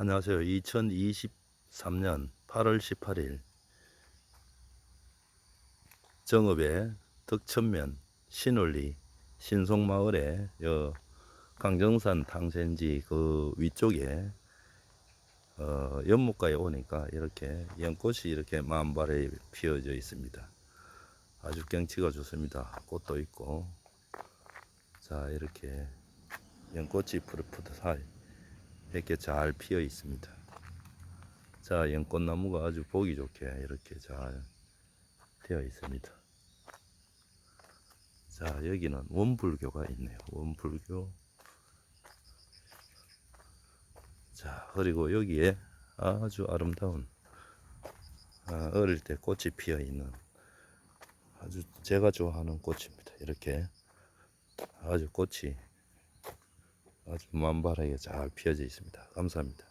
안녕하세요. 2023년 8월 18일 정읍의 덕천면 신월리 신송마을에 여 강정산 탕센지 그 위쪽에 어, 연못가에 오니까 이렇게 연꽃이 이렇게 만발에 피어져 있습니다. 아주 경치가 좋습니다. 꽃도 있고 자 이렇게 연꽃이 푸릇푸릇하게 이렇게 잘 피어 있습니다. 자, 연꽃나무가 아주 보기 좋게 이렇게 잘 되어 있습니다. 자, 여기는 원불교가 있네요. 원불교. 자, 그리고 여기에 아주 아름다운 아, 어릴 때 꽃이 피어 있는 아주 제가 좋아하는 꽃입니다. 이렇게 아주 꽃이 아주 만발하게 잘 피어져 있습니다. 감사합니다.